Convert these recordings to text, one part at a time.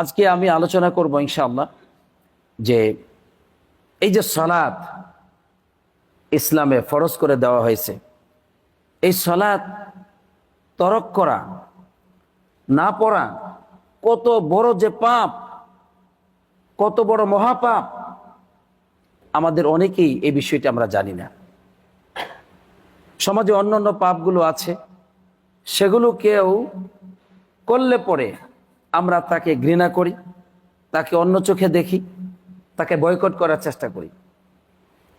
আজকে আমি আলোচনা করব ইনশাআল্লাহ যে এই যে সলাৎ ইসলামে ফরজ করে দেওয়া হয়েছে, এই সলাৎ তরক করা, না পড়া, কত বড় যে পাপ, কত বড় মহাপাপ, আমাদের অনেকেই এই বিষয়টি আমরা জানি না। সমাজে অন্য অন্য পাপগুলো আছে, সেগুলো কেউ করলে পরে আমরা তাকে ঘৃণা করি, তাকে অন্য চোখে দেখি, তাকে বয়কট করার চেষ্টা করি।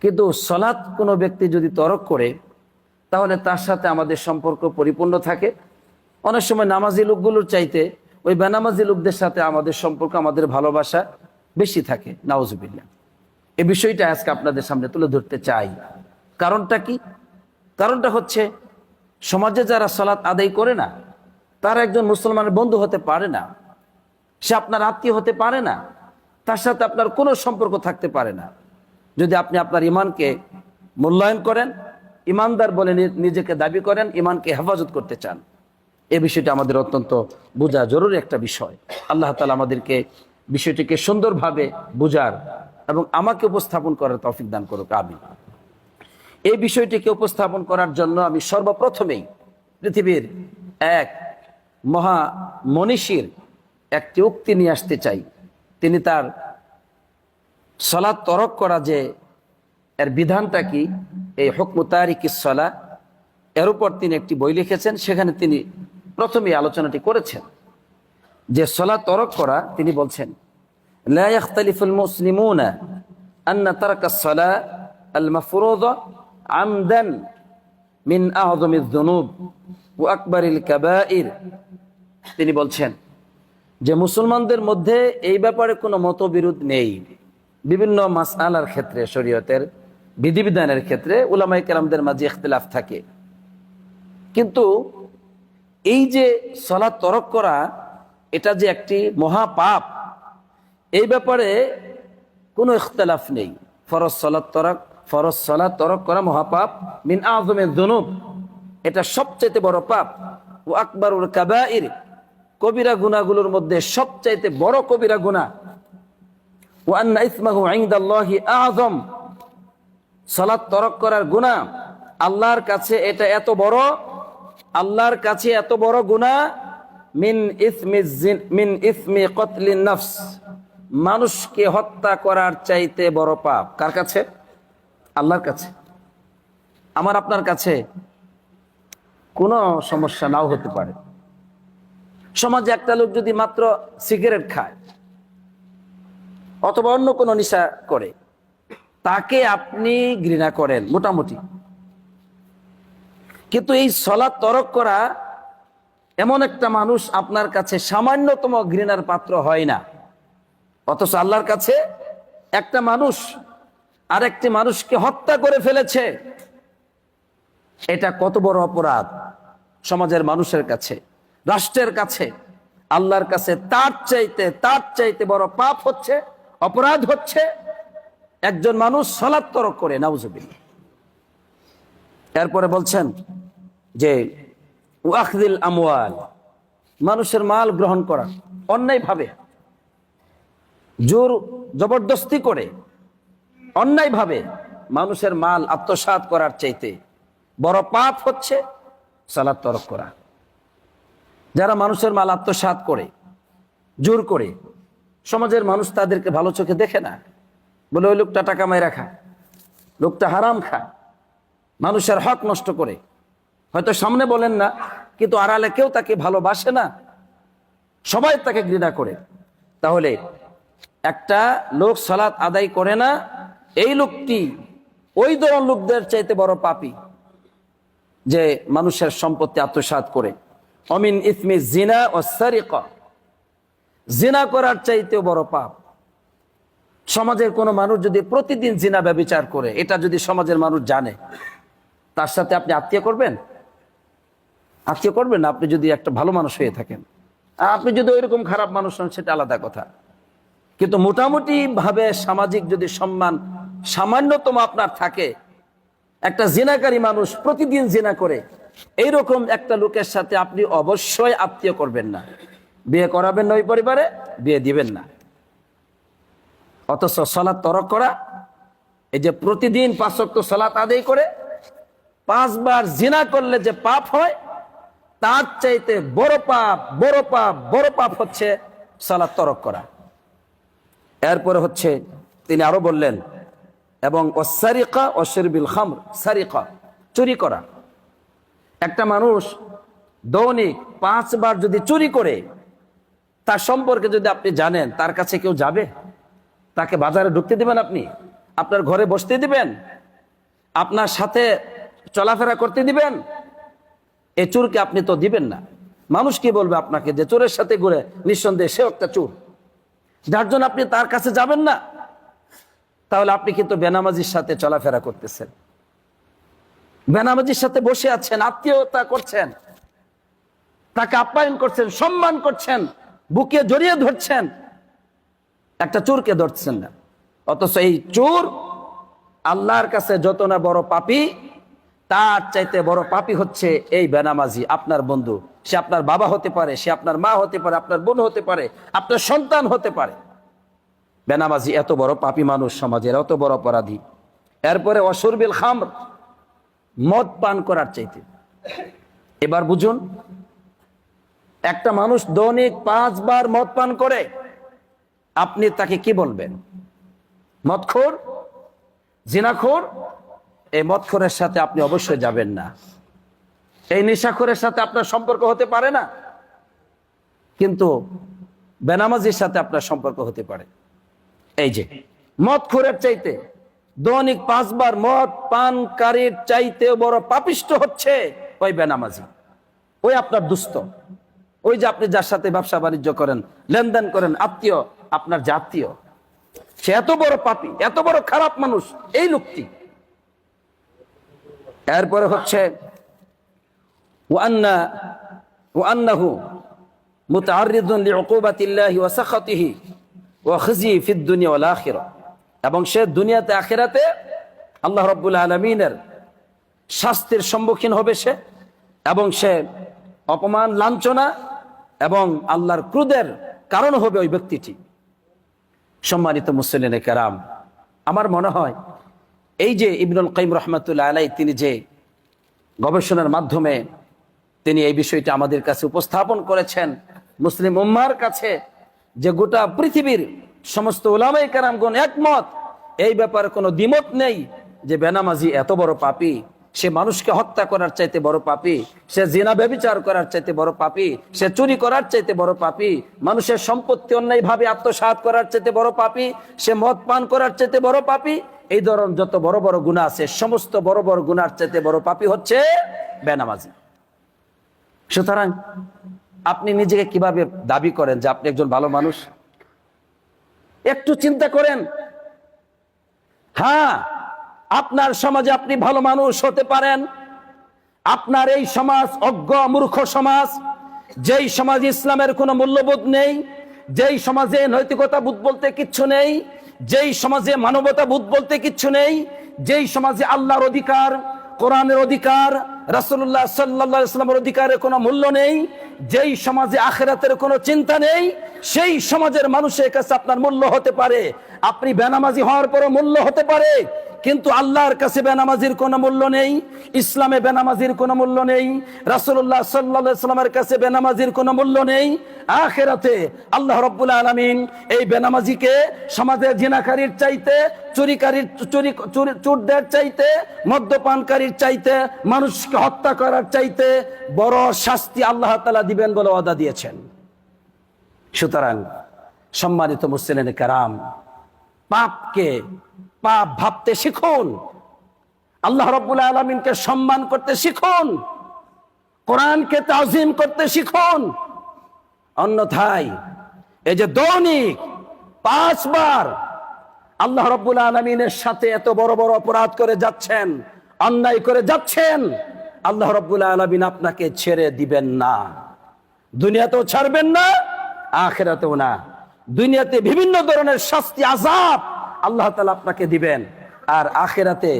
কিন্তু সলাৎ কোনো ব্যক্তি যদি তরক করে, তাহলে তার সাথে আমাদের সম্পর্ক পরিপূর্ণ থাকে। অনেক সময় নামাজি লোকগুলোর চাইতে ওই বেনামাজি লোকদের সাথে আমাদের সম্পর্ক, আমাদের ভালোবাসা বেশি থাকে। নাওজুবিল্লা এই বিষয়টা আজকে আপনাদের সামনে তুলে ধরতে চাই। কারণটা কি? কারণটা হচ্ছে, সমাজে যারা সলাৎ আদায় করে না, তারা একজন মুসলমানের বন্ধু হতে পারে না। সে আপনার আত্মীয় হতে পারে না, তার সাথে আপনার কোনো সম্পর্ক থাকতে পারে না। যদি আপনি আপনার ইমানকে মূল্যায়ন করেন, ইমানদার বলে নিজেকে দাবি করেন, ইমানকে হেফাজত করতে চান, এ বিষয়টা আমাদের অত্যন্ত বোঝা জরুরি একটা বিষয়। আল্লাহ তালা আমাদেরকে বিষয়টিকে সুন্দরভাবে বুঝার এবং আমাকে উপস্থাপন করার তৌফিক দান করুক আমি এই বিষয়টিকে উপস্থাপন করার জন্য আমি সর্বপ্রথমেই পৃথিবীর এক মহা মনীষীর একটি উক্তি নিয়ে আসতে চাই তিনি তার সলাৎ তরক করা যে এর বিধানটা কি এই হকমুতারিকি সলা এর উপর তিনি একটি বই লিখেছেন সেখানে তিনি প্রথমে আলোচনাটি করেছেন যে সলা তরক করা তিনি বলছেন لا يختلف المسلمون أن ترك الصلاة المفروضة عمدا من أعظم الذنوب وأكبر الكبائر তিনি বলছেন যে মুসলমানদের মধ্যে এই ব্যাপারে কোনো মতবিরোধ নেই। বিভিন্ন মাসআলার ক্ষেত্রে, শরীয়তের বিধিবিধানের ক্ষেত্রে উলামাই কেরামদের মাঝে ইখতিলাফ থাকে। কিন্তু এই যে সলা তরক করা, এটা যে একটি মহাপাপ, এই ব্যাপারে কোনো ইখতলাফ নেই। ফরজ সলাৎ তরক, ফরজ সলা তরক করা মহাপাপ। মিন আজমের দনুব এটা সবচাইতে বড় পাপ। ও আকবরুল কাবাইর কবিরা গুনাহগুলোর মধ্যে সবচাইতে বড় কবিরা গুনাহ ও আন্না ইসমাহু ইনদাল্লাহি আযম সালাত তরক করার গুনাহ আল্লাহর কাছে এটা এত বড়, আল্লাহর কাছে এত বড় গুনাহ মিন ইসমি মিন ইসমি কতলিন নফস মানুষকে হত্যা করার চাইতে বড় পাপ। কার কাছে? আল্লাহর কাছে। আমার আপনার কাছে কোনো সমস্যা নাও হতে পারে। সমাজে একটা লোক যদি মাত্র সিগারেট খায় অথবা অন্য কোনো নেশা করে, তাকে আপনি ঘৃণা করেন মোটামুটি। কিন্তু এই সলা তরক করা এমন একটা মানুষ আপনার কাছে সামান্যতম ঘৃণার পাত্র হয় না। অথচ আল্লাহর কাছে একটা মানুষ আরেকটি মানুষকে হত্যা করে ফেলেছে। এটা কত বড় অপরাধ সমাজের মানুষের কাছে। রাষ্ট্রের কাছে, আল্লাহর কাছে তার চাইতে তার চাইতে বড় পাপ হচ্ছে, অপরাধ হচ্ছে, একজন মানুষ সলাত্তরক করে, নাউজুবিল্লাহ। এরপরে বলছেন যে, ওয়াখদিল আমওয়াল, মানুষের মাল গ্রহণ করা, অন্যায়ভাবে, জোর জবরদস্তি করে, অন্যায়ভাবে মানুষের মাল আত্মসাৎ করার চাইতে বড় পাপ হচ্ছে সালাদ তরক করা। যারা মানুষের মাল আত্মসাৎ করে, জোর করে, সমাজের মানুষ তাদেরকে ভালো চোখে দেখে না, বলে ওই লোকটা টাকা মাইরা খায় লোকটা হারাম খায় মানুষের হক নষ্ট করে। হয়তো সামনে বলেন না, কিন্তু আড়ালে কেউ তাকে ভালোবাসে না, সবাই তাকে ঘৃণা করে। তাহলে একটা লোক সালাত আদায় করে না, এই লোকটি ওই ধরনের লোকদের চাইতে বড় পাপী যে মানুষের সম্পত্তি আত্মসাৎ করে। অমিন ইসমি জিনা ও সারিকা। জিনা করার চাইতেও বড় পাপ। সমাজের কোনো মানুষ যদি প্রতিদিন জিনা ব্যবচার করে, এটা যদি সমাজের মানুষ জানে, তার সাথে আপনি আত্মীয় করবেন? আত্মীয় করবেন না? আপনি যদি একটা ভালো মানুষ হয়ে থাকেন। আর আপনি যদি ওইরকম খারাপ মানুষ হন, সেটা আলাদা কথা। কিন্তু মোটামুটি ভাবে সামাজিক যদি সম্মান সামান্যতম আপনার থাকে, একটা জিনাকারী মানুষ প্রতিদিন জিনা করে এইরকম একটা লোকের সাথে আপনি অবশ্যই আত্মীয় করবেন না। বিয়ে করাবেন না ওই পরিবারে, বিয়ে দিবেন না। অথচ সলাৎ তরক করা, এই যে প্রতিদিন পাঁচক্ত সলাৎ আদায় করে, পাঁচবার জিনা করলে যে পাপ হয়, তার চাইতে বড় পাপ বড় পাপ বড় পাপ হচ্ছে সালাত তরক করা। এরপরে হচ্ছে তিনি আরও বললেন, এবং অসারিকা অশরবিল খামর, সারিকা, চুরি করা। একটা মানুষ দৈনিক পাঁচবার যদি চুরি করে, তার সম্পর্কে যদি আপনি জানেন, তার কাছে কেউ যাবে? তাকে বাজারে ঢুকতে দিবেন আপনি? আপনার ঘরে বসতে দিবেন? আপনার সাথে চলাফেরা করতে দিবেন? এ চোরকে আপনি তো দিবেন না। মানুষ কি বলবে আপনাকে যে চোরের সাথে ঘুরে? নিঃসন্দেহে সে একটা চোর। যার জন্য আপনি তার কাছে যাবেন না। তাহলে আপনি কিন্তু বেনামাজির সাথে চলাফেরা করতেছেন। বেনামাজির সাথে বসে আছেন, আত্মীয়তা করছেন, তাকে আপ্যায়ন করছেন, সম্মান করছেন, বুকে জড়িয়ে ধরছেন। একটা চোরকে ধরছেন না। অথচ এই চোর আল্লাহর কাছে যত না বড় পাপি, তার চাইতে বড় পাপি হচ্ছে এই বেনামাজি, আপনার বন্ধু। সে আপনার বাবা হতে পারে, সে আপনার মা হতে পারে, আপনার বোন হতে পারে, আপনার সন্তান হতে পারে। বেনামাজি এত বড় পাপি মানুষ সমাজের, এত বড় অপরাধী। এরপরে অসুরবিল খাম মদ পান করার চাইতে। এবার বুঝুন, একটা মানুষ দৈনিক পাঁচবার মদ পান করে, আপনি তাকে কি বলবেন? মদখোর? জিনাখোর? এই মদখোরের সাথে আপনি অবশ্যই যাবেন না। এই নেশাখোরের সাথে আপনার সম্পর্ক হতে পারে না, কিন্তু বেনামাজির সাথে আপনার সম্পর্ক হতে পারে। এই যে, মদখোরের চাইতে দৈনিক পাঁচবার মদ পানকারীর চাইতে বড় পাপিষ্ট হচ্ছে ওই বেনামাজি। ওই আপনার দুস্থ। ওই যে আপনি যার সাথে ব্যবসা বাণিজ্য করেন, লেনদেন করেন, আত্মীয়, আপনার জাতীয়। সে এত বড় পাপি, এত বড় খারাপ মানুষ, এই লোকটি। এরপরে হচ্ছে ওয়ান্না ওয়ান্নাহু মুতাআররিদুন লিউকুবাতিল্লাহি ওয়া সাখাতিহি খিজি ফিদ দুনিয়া ওয়াল এবং সে দুনিয়াতে, আখেরাতে আল্লাহ রাব্বুল আলামিনের শাস্তির সম্মুখীন হবে সে এবং সে অপমান, লাঞ্ছনা এবং আল্লাহর ক্রোধের কারণ হবে ওই ব্যক্তিটি। সম্মানিত মুসলিন কেরাম, আমার মনে হয় এই যে ইবনুল কাইম রহমতুল্লাহ আলাই তিনি যে গবেষণার মাধ্যমে তিনি এই বিষয়টি আমাদের কাছে উপস্থাপন করেছেন, মুসলিম উম্মার কাছে যে গোটা পৃথিবীর সমস্ত ওলামাই কারামগণ একমত। এই ব্যাপারে কোনো দ্বিমত নেই যে বেনামাজি এত বড় পাপি, সে মানুষকে হত্যা করার চাইতে বড় পাপি, সে জিনা ব্যবিচার করার চাইতে বড় পাপি, সে চুরি করার চাইতে বড় পাপি, মানুষের সম্পত্তি অন্যায় ভাবে আত্মসাত করার চাইতে বড় পাপি, সে মদ পান করার চাইতে বড় পাপি, এই ধরন যত বড় বড় গুণা আছে, সমস্ত বড় বড় গুণার চাইতে বড় পাপি হচ্ছে বেনামাজি। সুতরাং আপনি নিজেকে কীভাবে দাবি করেন যে আপনি একজন ভালো মানুষ? একটু চিন্তা করেন। হ্যাঁ আপনার সমাজে আপনি ভালো মানুষ হতে পারেন। আপনার এই সমাজ অজ্ঞ, মূর্খ সমাজ, যেই সমাজ ইসলামের কোনো মূল্যবোধ নেই, যেই সমাজে নৈতিকতা বোধ বলতে কিচ্ছু নেই, যেই সমাজে মানবতা বোধ বলতে কিচ্ছু নেই, যেই সমাজে আল্লাহর অধিকার, কোরআনের অধিকার রাসুল্লাহ সাল্লা অধিকারের কোনো মূল্য নেই, যেই সমাজে আখেরাতের কোনো চিন্তা নেই, সেই সমাজের মানুষের কাছে আপনার মূল্য হতে পারে। আপনি বেনামাজি হওয়ার পরও মূল্য হতে পারে, কিন্তু আল্লাহর কাছে বেনামাজির কোনো মূল্য নেই, ইসলামে বেনামাজির কোনো মূল্য নেই রাসুল্লাহ সাল্লামের কাছে বেনামাজির কোনো মূল্য নেই, আখেরাতে আল্লাহ রব্বুল আলমিন এই বেনামাজিকে সমাজের জিনাকারীর চাইতে, চুরিকারীর চুরি, চুরদের চাইতে, মদ্যপানকারীর চাইতে, মানুষকে হত্যা করার চাইতে বড় শাস্তি আল্লাহ তালা দিবেন বলে ওয়াদা দিয়েছেন। সুতরাং সম্মানিত মুসলিন কারাম, পাপকে, পাপ ভাবতে শিখুন। আল্লাহ রব্বুল আলমিনকে সম্মান করতে শিখুন। কোরআনকে তাজিম করতে শিখুন। অন্যথায় এই যে দৈনিক পাঁচবার আল্লাহ রব্বুল আলমিনের সাথে এত বড় বড় অপরাধ করে যাচ্ছেন, অন্যায় করে যাচ্ছেন আল্লাহ রব্বুল আলমিন আপনাকে ছেড়ে দিবেন না। দুনিয়াতেও ছাড়বেন না, আখেরাতেও না। দুনিয়াতে বিভিন্ন ধরনের শাস্তি আজাব আল্লাহ তালা আপনাকে দিবেন। আর আখেরাতে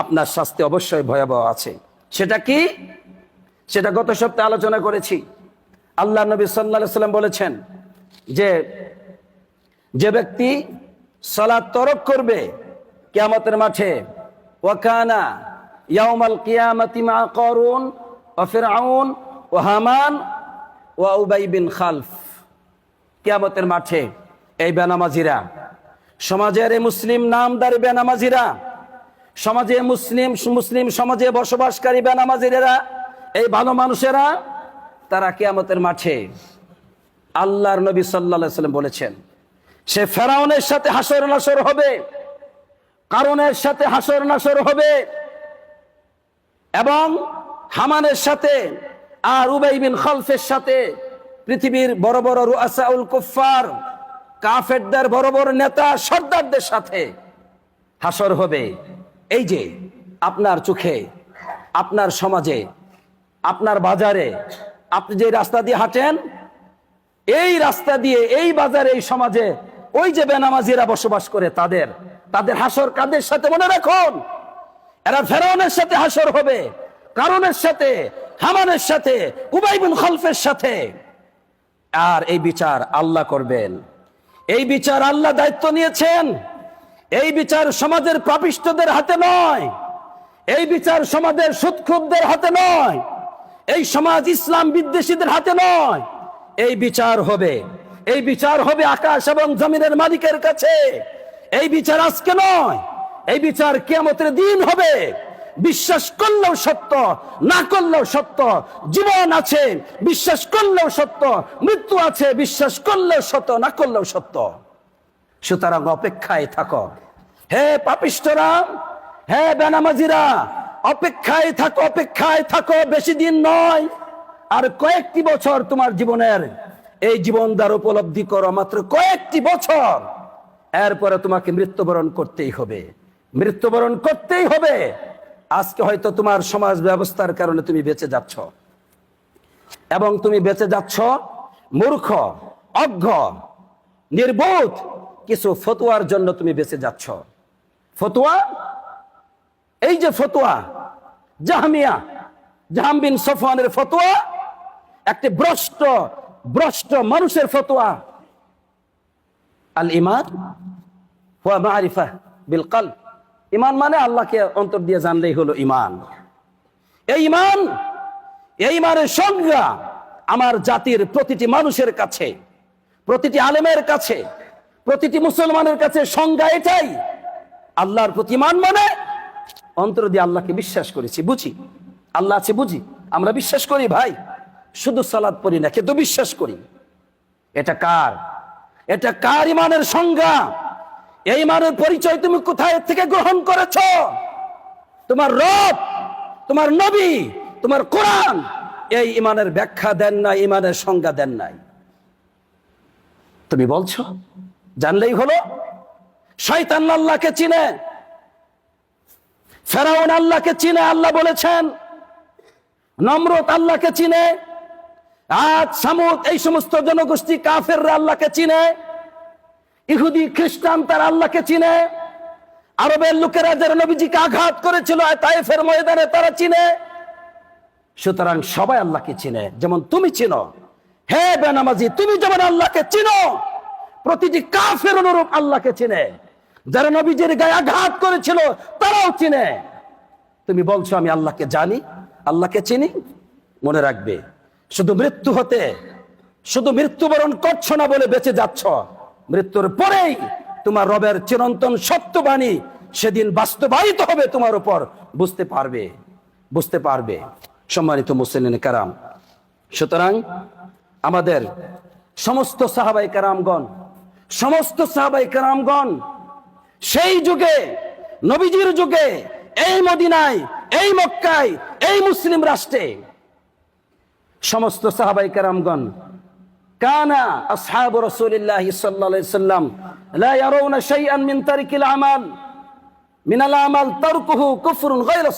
আপনার শাস্তি অবশ্যই ভয়াবহ আছে। সেটা কি? সেটা গত সপ্তাহে আলোচনা করেছি। আল্লাহ নবী সাল্লা সাল্লাম বলেছেন যে যে ব্যক্তি সালাত তরক করবে, কিয়ামতের মাঠে ওয়াকানা ইয়াউমাল কিয়ামাতি মা করুন, ও ফিরআউন, ও হামান, ও উবাই বিন খালফ। কিয়ামতের মাঠে এই বেনামাজিরা, সমাজের এই মুসলিম নামদার বেনামাজিরা, সমাজে মুসলিম মুসলিম সমাজে বসবাসকারী বেনামাজিরা, এই ভালো মানুষেরা, তারা কিয়ামতের মাঠে আল্লাহর নবী সাল্লাহ সাল্লাম বলেছেন, সে ফেরাউনের সাথে হাসর নাসর হবে কারণের সাথে হাসর নাসর হবে এবং হামানের সাথে আর উবাই বিন খলফের সাথে পৃথিবীর বড় বড় রুআসাউল কুফার কাফেরদের বড় বড় নেতা, সর্দারদের সাথে হাসর হবে। এই যে আপনার চোখে, আপনার সমাজে, আপনার বাজারে, আপনি যে রাস্তা দিয়ে হাঁটেন, এই রাস্তা দিয়ে, এই বাজারে, এই সমাজে ওই যে বেনামাজিরা বসবাস করে তাদের তাদের হাসর কাদের সাথে মনে রাখুন? এরা ফেরাউনের সাথে হাসর হবে কারণের সাথে, হামানের সাথে উবাইবুল খলফের সাথে। আর এই বিচার আল্লাহ করবেন। এই বিচার আল্লাহ দায়িত্ব নিয়েছেন। এই বিচার সমাজের পাপিষ্টদের হাতে নয়। এই বিচার সমাজের সুৎখুবদের হাতে নয়। এই সমাজ ইসলাম বিদ্বেষীদের হাতে নয়। এই বিচার হবে। এই বিচার হবে আকাশ এবং জমিনের মালিকের কাছে। এই বিচার আজকে নয়। এই বিচার কেমতের দিন হবে। বিশ্বাস করলেও সত্য, না করলেও সত্য, জীবন আছে, বিশ্বাস করলেও সত্য, মৃত্যু আছে, বিশ্বাস করলেও সত্য, না করলেও সত্য। সুতরাং অপেক্ষায় থাকো। হে পাপিষ্টরা হে বেনামাজিরা, অপেক্ষায় থাকো অপেক্ষায় থাকো, বেশি দিন নয়। আর কয়েকটি বছর তোমার জীবনের, এই জীবন দ্বার উপলব্ধি করো মাত্র কয়েকটি বছর। এরপরে তোমাকে মৃত্যুবরণ করতেই হবে। মৃত্যুবরণ করতেই হবে। আজকে হয়তো তোমার সমাজ ব্যবস্থার কারণে তুমি বেঁচে যাচ্ছ। এবং তুমি বেঁচে যাচ্ছ মূর্খ, অজ্ঞ, নির্বোধ কিছু ফতুয়ার জন্য তুমি বেঁচে যাচ্ছ। ফতুয়া? এই যে ফতুয়া, জাহামিয়া, জাহাম বিন সফওয়ানের ফতুয়া, একটি ভ্রষ্ট ভ্রষ্ট মানুষের ফতুয়া। আল ইমান হুয়া বিল কল ইমান মানে আল্লাহকে অন্তর দিয়ে জানলেই হলো ইমান। এই ইমান, এই ইমানের সংজ্ঞা আমার জাতির প্রতিটি মানুষের কাছে, প্রতিটি আলেমের কাছে, প্রতিটি মুসলমানের কাছে সংজ্ঞা এটাই। আল্লাহর প্রতি ইমান মানে অন্তর দিয়ে আল্লাহকে বিশ্বাস করেছি, বুঝি? আল্লাহ আছে বুঝি? আমরা বিশ্বাস করি ভাই। শুধু সালাদ পড়ি না, কিন্তু বিশ্বাস করি। এটা কার? এটা কার ইমানের সংজ্ঞা? এই মানের পরিচয় তুমি কোথায় থেকে গ্রহণ করেছ? তোমার রব, তোমার নবী, তোমার কোরআন, এই ইমানের ব্যাখ্যা দেন নাই, ইমানের সংজ্ঞা দেন নাই। তুমি বলছো, জানলেই হলো, শয়তান আল্লাহকে চিনে, ফেরাউন আল্লাহকে চিনে, আল্লাহ বলেছেন নম্রত আল্লাহকে চিনে, আজ সামুদ এই সমস্ত জনগোষ্ঠী কাফেররা আল্লাহকে চিনে ইহুদি খ্রিস্টান তার আল্লাহকে চিনে। আরবের লোকেরা যারা নবীজিকে আঘাত করেছিল তাইফের ময়দানে তারা চিনে। সুতরাং সবাই আল্লাহকে চিনে। যেমন তুমি চিনো। হে বেনামাজি, তুমি যেমন আল্লাহকে চিনো, প্রতিটি কাফের অনুরূপ আল্লাহকে চিনে। যারা নবীজির গায়ে আঘাত করেছিল, তারাও চিনে। তুমি বলছো, আমি আল্লাহকে জানি, আল্লাহকে চিনি? মনে রাখবে। শুধু মৃত্যু হতে, শুধু মৃত্যুবরণ করছ না বলে বেঁচে যাচ্ছ। মৃত্যুর পরেই তোমার রবের চিরন্তন সত্যবাণী সেদিন বাস্তবায়িত হবে তোমার উপর। বুঝতে পারবে? বুঝতে পারবে? সম্মানিত মুসলিন কারাম, সুতরাং আমাদের সমস্ত সাহাবাই কারামগণ, সমস্ত সাহাবাই কারামগণ, সেই যুগে, নবীজির যুগে, এই মদিনায়, এই মক্কায়, এই মুসলিম রাষ্ট্রে, সমস্ত সাহাবাই কারামগণ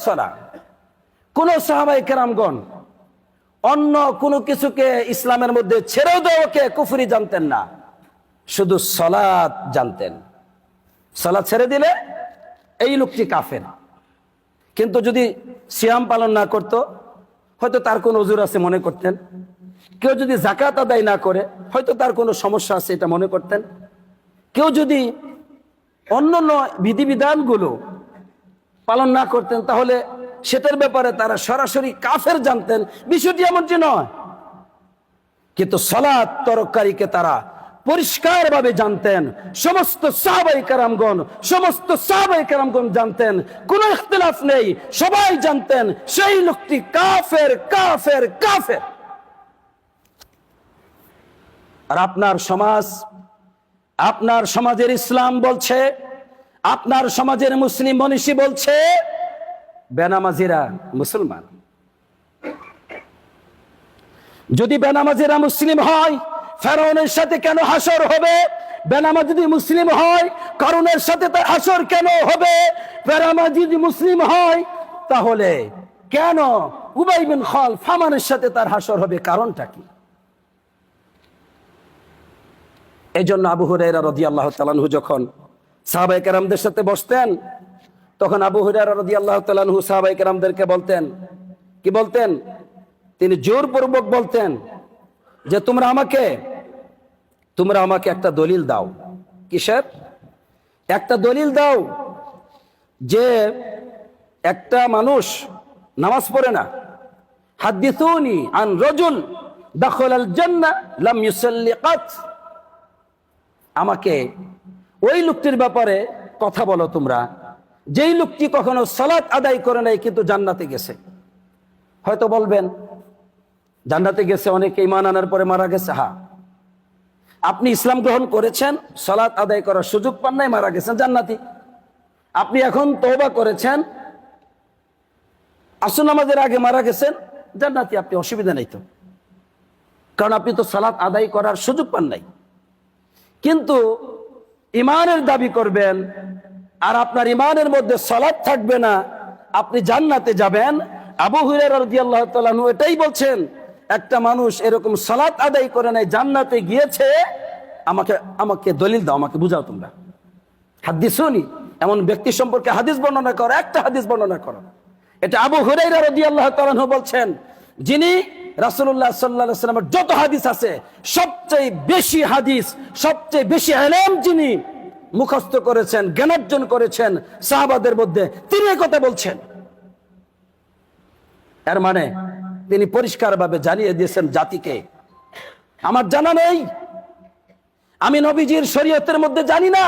সালাহ। কোন সাহাবাই অন্য কোনো কিছুকে ইসলামের মধ্যে ছেড়ে দেওয়াকে কুফরি জানতেন না, শুধু সলাদ জানতেন। সলাদ ছেড়ে দিলে এই লোকটি কাফের। কিন্তু যদি সিয়াম পালন না করত, হয়তো তার কোন ওজুর আছে মনে করতেন। কেউ যদি জাকাত আদায় না করে, হয়তো তার কোনো সমস্যা আছে, এটা মনে করতেন। কেউ যদি অন্যান্য বিধিবিধানগুলো পালন না করতেন, তাহলে সেটার ব্যাপারে তারা সরাসরি কাফের জানতেন। বিষয়টি এমনটি নয়। কিন্তু সলাৎ তরকারিকে তারা পরিষ্কারভাবে জানতেন। সমস্ত সাহাবাই কারামগণ, সমস্ত সাহাবাই জানতেন। কোন ইখতিলাফ নেই। সবাই জানতেন, সেই লোকটি কাফের কাফের কাফের। আর আপনার সমাজ, আপনার সমাজের ইসলাম বলছে, আপনার সমাজের মুসলিম মনীষী বলছে, বেনামাজিরা মুসলমান। যদি বেনামাজিরা মুসলিম হয়, ফেরাউনের সাথে কেন হাসর হবে? বেনামা যদি মুসলিম হয় কারণের সাথে তার হাসর কেন হবে? বেনামাজ যদি মুসলিম হয়, তাহলে কেন উবাই বিন খল ফামানের সাথে তার হাসর হবে? কারণটা কি? এই জন্য আবু হুরাইরা রদি আল্লাহ তালানহু যখন সাহাবাই কেরামদের সাথে বসতেন, তখন আবু হুরাইরা রদি আল্লাহ তালানহু সাহাবাই কেরামদেরকে বলতেন, কি বলতেন? তিনি জোরপূর্বক বলতেন যে, তোমরা আমাকে তোমরা আমাকে একটা দলিল দাও। কিসের? একটা দলিল দাও যে, একটা মানুষ নামাজ পড়ে না। হাদিসুনি আন রজুল দখল আল জান্নাহ, লাম ইউসাল্লি আমাকে, ওই লোকটির ব্যাপারে কথা বলো তোমরা। যেই লোকটি কখনো সালাত আদায় করে নাই, কিন্তু জান্নাতে গেছে। হয়তো বলবেন, জান্নাতে গেছে অনেকে ইমান আনার পরে মারা গেছে। হা আপনি ইসলাম গ্রহণ করেছেন, সালাত আদায় করার সুযোগ পান নাই, মারা গেছেন জান্নাতি। আপনি এখন তওবা করেছেন আসুন আমাদের আগে মারা গেছেন, জান্নাতি, আপনি অসুবিধা নেই তো। কারণ আপনি তো সালাত আদায় করার সুযোগ পান নাই। কিন্তু ইমানের দাবি করবেন, আর আপনার ইমানের মধ্যে সলাদ থাকবে না, আপনি জান্নাতে যাবেন। আবু হুরারু এটাই বলছেন, একটা মানুষ এরকম সালাত আদায় করে নাই, জান্নাতে গিয়েছে, আমাকে আমাকে দলিল দাও, আমাকে বুঝাও তোমরা। হাদিস শুনি এমন ব্যক্তি সম্পর্কে হাদিস বর্ণনা করো, একটা হাদিস বর্ণনা করো। এটা আবু হুরাইরা রাদিয়াল্লাহু তাআলা বলছেন, যিনি আলাইহি সাল্লামের যত হাদিস আছে, সবচেয়ে বেশি হাদিস, সবচেয়ে বেশি যিনি মুখস্থ করেছেন জ্ঞানার্জন করেছেন সাহাবাদের মধ্যে, তিনি কথা বলছেন। এর মানে তিনি পরিষ্কারভাবে জানিয়ে দিয়েছেন জাতিকে, আমার জানা নেই, আমি নবীজির শরীয়তের মধ্যে জানি না,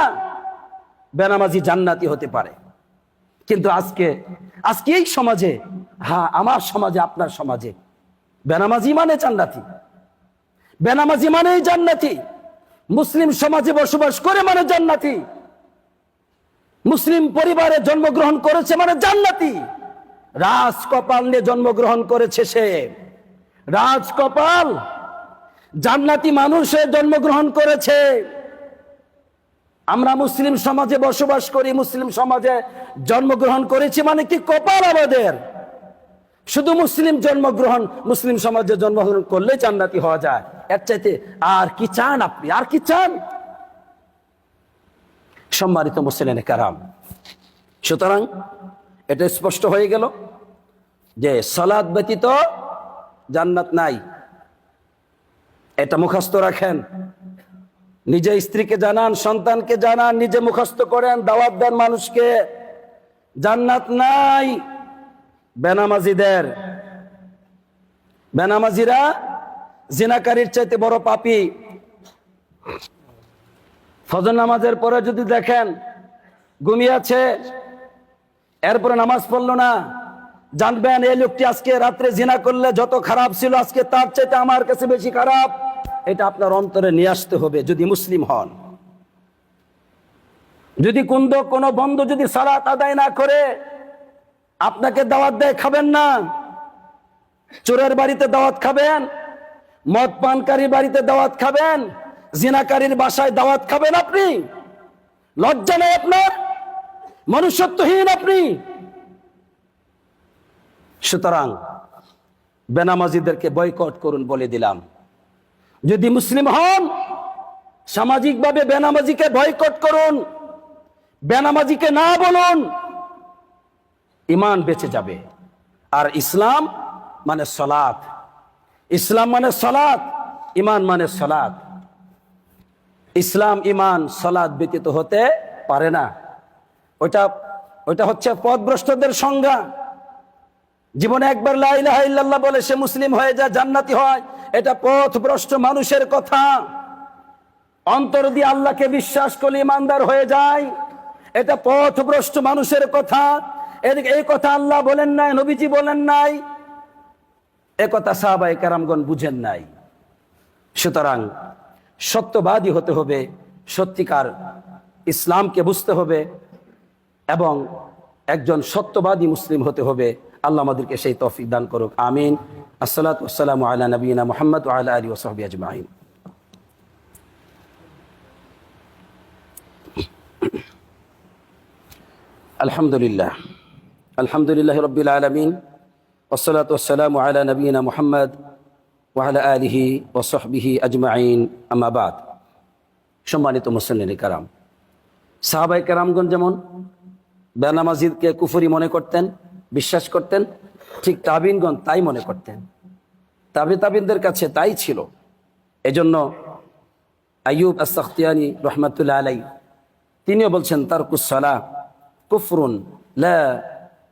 বেনামাজি জান্নাতি হতে পারে। কিন্তু আজকে আজকে এই সমাজে হ্যাঁ আমার সমাজে, আপনার সমাজে বেনামাজি মানে জান্নাতি। বেনামাজি মানেই জান্নাতি। মুসলিম সমাজে বসবাস করে মানে জান্নাতি। মুসলিম পরিবারে জন্মগ্রহণ করেছে মানে জান্নাতি। রাজ কপাল নিয়ে জন্মগ্রহণ করেছে সে। রাজ কপাল জান্নাতি মানুষে জন্মগ্রহণ করেছে। আমরা মুসলিম সমাজে বসবাস করি, মুসলিম সমাজে জন্মগ্রহণ করেছি মানে কি কপাল আমাদের? শুধু মুসলিম জন্মগ্রহণ, মুসলিম সমাজে জন্মগ্রহণ করলে জান্নাতি হওয়া যায়। এর চাইতে আর কি চান আপনি? আর কি চান? সম্মানিত মুসলিম কারাম, সুতরাং এটা স্পষ্ট হয়ে গেল যে সালাদ ব্যতীত জান্নাত নাই। এটা মুখস্থ রাখেন। নিজে স্ত্রীকে জানান, সন্তানকে জানান, নিজে মুখস্থ করেন, দাওয়াত দেন মানুষকে। জান্নাত নাই। বেনামাজিদের। বেনামাজিরা জিনাকারীর চাইতে বড় পাপি। ফজর নামাজের পরে যদি দেখেন ঘুমিয়েছে, এরপরে নামাজ পড়ল না, জানবেন এই লোকটি আজকে রাত্রে জিনা করলে যত খারাপ ছিল, আজকে তার চাইতে আমার কাছে বেশি খারাপ। এটা আপনার অন্তরে নিয়ে আসতে হবে যদি মুসলিম হন। যদি কুন্দ কোনো বন্ধু যদি সালাত আদায় না করে আপনাকে দাওয়াত দেয় খাবেন না। চোরের বাড়িতে দাওয়াত খাবেন, মদ পানকারীর বাড়িতে দাওয়াত খাবেন, জিনাকারীর বাসায় দাওয়াত খাবেন আপনি। লজ্জা নেই আপনার, মনুষ্যত্বহীন আপনি। সুতরাং বেনামাজিদেরকে বয়কট করুন বলে দিলাম। যদি মুসলিম হন, সামাজিকভাবে বেনামাজিকে বয়কট করুন। বেনামাজিকে না বলুন ইমান বেঁচে যাবে। আর ইসলাম মানে সলাৎ ইসলাম মানে সলাৎ ইমান মানে সলাৎ ইসলাম ইমান সলাৎ ব্যতীত হতে পারে না। ওইটা ওইটা হচ্ছে পথভ্রষ্টদের সংজ্ঞা। জীবনে একবার লা ইলাহা বলে সে মুসলিম হয়ে যায়, জান্নাতি হয়। এটা পথভ্রষ্ট মানুষের কথা। অন্তর দিয়ে আল্লাহকে বিশ্বাস করলে ইমানদার হয়ে যায়। এটা পথভ্রষ্ট মানুষের কথা। এদিকে এই কথা আল্লাহ বলেন নাই, নবীজি বলেন নাই, এ কথা সাহাবাই কারামগণ বুঝেন নাই। সুতরাং সত্যবাদী হতে হবে, সত্যিকার ইসলামকে বুঝতে হবে এবং একজন সত্যবাদী মুসলিম হতে হবে। আল্লাহ আমাদেরকে সেই তৌফিক দান করুক, আমিন। আসসালাতু আসসালামু আলা নবীনা মুহাম্মদ ওয়া আলা ওয়া আজমাইন। আলহামদুলিল্লাহ। আলহামদুলিল্লাহ রব্বিল আলমিন ওসলাত ওসালাম আলা নবীনা মুহাম্মদ ওয়ালা আলিহি ওসহবিহি আজমাইন আমাবাদ সম্মানিত মুসল্লিন কারাম সাহাবাই কারামগঞ্জ যেমন বেনামাজিদকে কুফরি মনে করতেন, বিশ্বাস করতেন, ঠিক তাবিনগণ তাই মনে করতেন। তাবি তাবিনদের কাছে তাই ছিল। এজন্য আইয়ুব আসাখতিয়ানি রহমতুল্লাহ আলাই তিনিও বলছেন তার কুসলা কুফরুন লা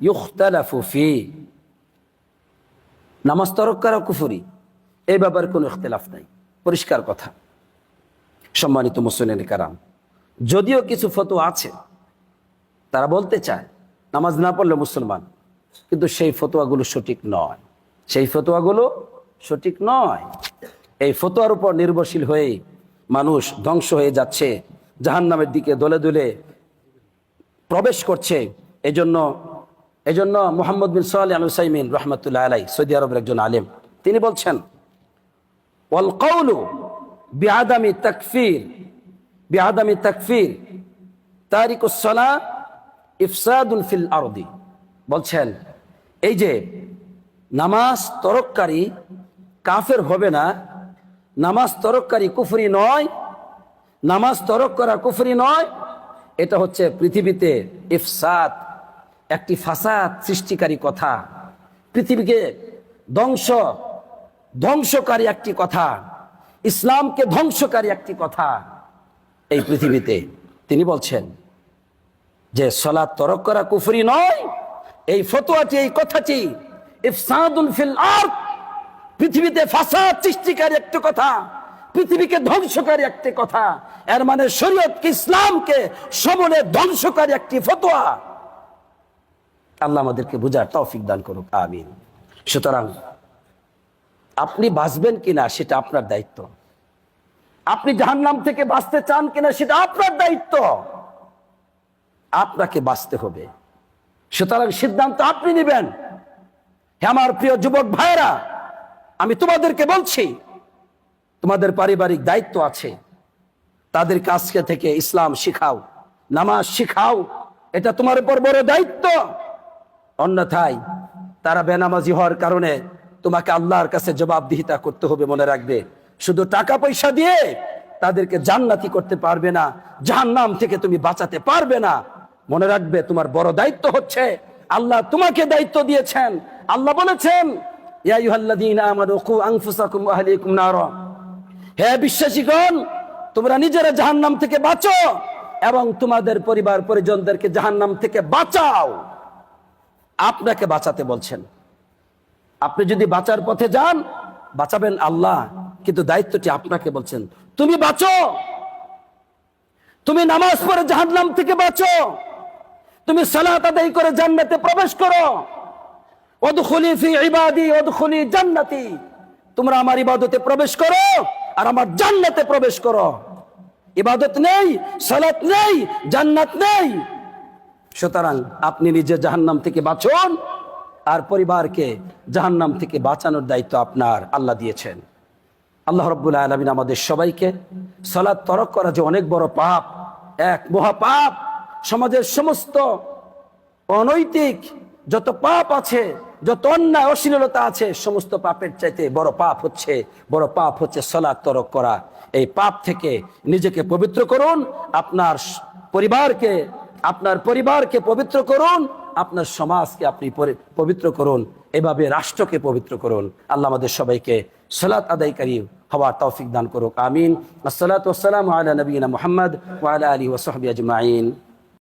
ইউখতালাফু ফি। নামাজ তরক করা কুফরি, এই ব্যাপারে কোনো ইখতলাফ নাই। পরিষ্কার কথা। সম্মানিত মুসলিন কারাম, যদিও কিছু ফটো আছে, তারা বলতে চায়, নামাজ না পড়লে মুসলমান। কিন্তু সেই ফতোয়াগুলো সঠিক নয়। সেই ফতোয়াগুলো সঠিক নয়। এই ফতোয়ার উপর নির্ভরশীল হয়ে মানুষ ধ্বংস হয়ে যাচ্ছে, জাহান্নামের দিকে দলে দলে প্রবেশ করছে। এজন্য এজন্য মোহাম্মদ বিন সোহালি আল সাইমিন রহমতুল্লাহ আলাই সৌদি আরবের একজন আলেম, তিনি বলছেন, ওয়াল কৌলু বিআদামি তাকফির বিআদামি তাকফির তারিকুসলা ইফসাদুল ফিল আরদি। বলছেন, এই যে নামাজ তরককারী কাফের হবে না, নামাজ তরককারী কুফরি নয়, নামাজ তরক করা কুফরি নয়, এটা হচ্ছে পৃথিবীতে ইফসাদ একটি ফাসাদ সৃষ্টিকারী কথা, পৃথিবীকে ধ্বংস, ধ্বংসকারী একটি কথা, ইসলামকে ধ্বংসকারী একটি কথা। এই পৃথিবীতে তিনি বলছেন যে সলা তরক করা কুফরি নয়, এই ফতোয়াটি, এই কথাটি ফিল পৃথিবীতে ফাসাদ সৃষ্টিকারী একটি কথা, পৃথিবীকে ধ্বংসকারী একটি কথা, এর মানে শরীয়তকে, ইসলামকে, সবলে ধ্বংসকারী একটি ফতোয়া। আল্লাহ আমাদেরকে বুঝার তৌফিক দান করুক, আমিন। সুতরাং আপনি বাঁচবেন কিনা সেটা আপনার দায়িত্ব। আপনি জাহান্নাম থেকে বাঁচতে চান কিনা সেটা আপনার দায়িত্ব। আপনাকে বাঁচতে হবে। সুতরাং সিদ্ধান্ত আপনি নেবেন। হে আমার প্রিয় যুবক ভাইরা আমি তোমাদেরকে বলছি, তোমাদের পারিবারিক দায়িত্ব আছে। তাদের কাছকে থেকে ইসলাম শিখাও, নামাজ শিখাও, এটা তোমার উপর বড় দায়িত্ব। অন্যথায় তারা বেনামাজি হওয়ার কারণে তোমাকে আল্লাহর কাছে জবাবদিহিতা করতে হবে মনে রাখবে। শুধু টাকা পয়সা দিয়ে তাদেরকে জান্নাতি করতে পারবে না, জাহান্নাম থেকে তুমি বাঁচাতে পারবে না। মনে রাখবে তোমার বড় দায়িত্ব হচ্ছে, আল্লাহ তোমাকে দায়িত্ব দিয়েছেন। আল্লাহ বলেছেন হে বিশ্বাসীগণ, তোমরা নিজেরা জাহান্নাম থেকে বাঁচো এবং তোমাদের পরিবার পরিজনদেরকে জাহান্নাম থেকে বাঁচাও। আপনাকে বাঁচাতে বলছেন। আপনি যদি বাঁচার পথে যান, বাঁচাবেন আল্লাহ, কিন্তু দায়িত্বটি আপনাকে বলছেন। তুমি বাঁচো! তুমি নামাজ পড়ে জাহান্নাম থেকে বাঁচো! তুমি সালাত আদায় করে জান্নাতে প্রবেশ করো। ওদখুলি ফি ইবাদি ওদখুলি জান্নাতি। তোমরা আমার ইবাদতে প্রবেশ করো আর আমার জান্নাতে প্রবেশ করো। ইবাদত নেই, সালাত নেই, জান্নাত নেই। সুতরাং আপনি নিজে জাহান্নাম থেকে বাঁচুন, আর পরিবারকে জাহান্নাম থেকে বাঁচানোর দায়িত্ব আপনার আল্লাহ দিয়েছেন। আল্লাহ রব্বুল আলমিন আমাদের সবাইকে সলাদ তরক করা যে অনেক বড় পাপ, এক মহাপাপ, সমাজের সমস্ত অনৈতিক যত পাপ আছে, যত অন্যায়, অশ্লীলতা আছে, সমস্ত পাপের চাইতে বড় পাপ হচ্ছে, বড় পাপ হচ্ছে সলাদ তরক করা। এই পাপ থেকে নিজেকে পবিত্র করুন, আপনার পরিবারকে আপনার পরিবারকে পবিত্র করুন, আপনার সমাজকে আপনি পবিত্র করুন, এভাবে রাষ্ট্রকে পবিত্র করুন। আল্লাহ আমাদের সবাইকে সালাত আদায়কারী হওয়ার তৌফিক দান করুক, আমিন। আসসালাতু আল্লাহ আলা নবীনা মোহাম্মদ ওয়া আলা সাহবিহি আজমাইন।